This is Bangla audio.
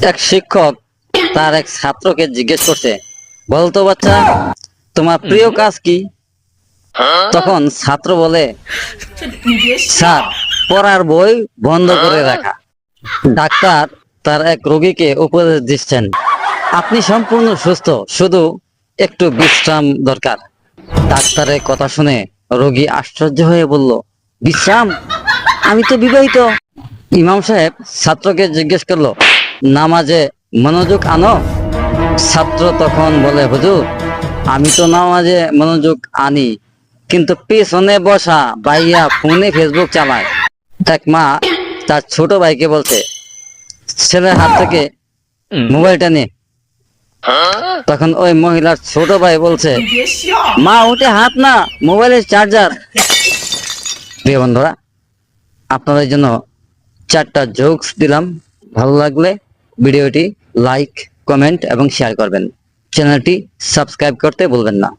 এক শিক্ষক তার এক ছাত্রকে জিজ্ঞেস করছে বলতো বাচ্চা তোমার প্রিয় কাজ কি? তখন ছাত্র বলে স্যার পড়ার বই বন্ধ করে রাখা। ডাক্তার তার এক রোগীকে উপদেশ দিচ্ছেন আপনি সম্পূর্ণ সুস্থ শুধু একটু বিশ্রাম দরকার। ডাক্তারের কথা শুনে রোগী আশ্চর্য হয়ে বলল বিশ্রাম? আমি তো বিবাহিত। ইমাম সাহেব ছাত্রকে জিজ্ঞেস করল নামাজে মনোযোগ আনো? ছাত্র তখন বলে হুজুর আমি তো নামাজে মনোযোগ আনি কিন্তু পেছনে বসা ভাইয়া ফোনে ফেসবুক চালায়। এক মা তার ছোট ভাইকে বলছে ছেলের হাত থেকে মোবাইলটা নে। তখন ওই মহিলার ছোট ভাই বলছে মা ওটা হাত না মোবাইলের চার্জার। প্রিয় বন্ধুরা আপনাদের জন্য চারটা জোকস দিলাম। ভালো লাগলে ভিডিওটি লাইক কমেন্ট এবং শেয়ার করবেন। চ্যানেলটি সাবস্ক্রাইব করতে ভুলবেন না।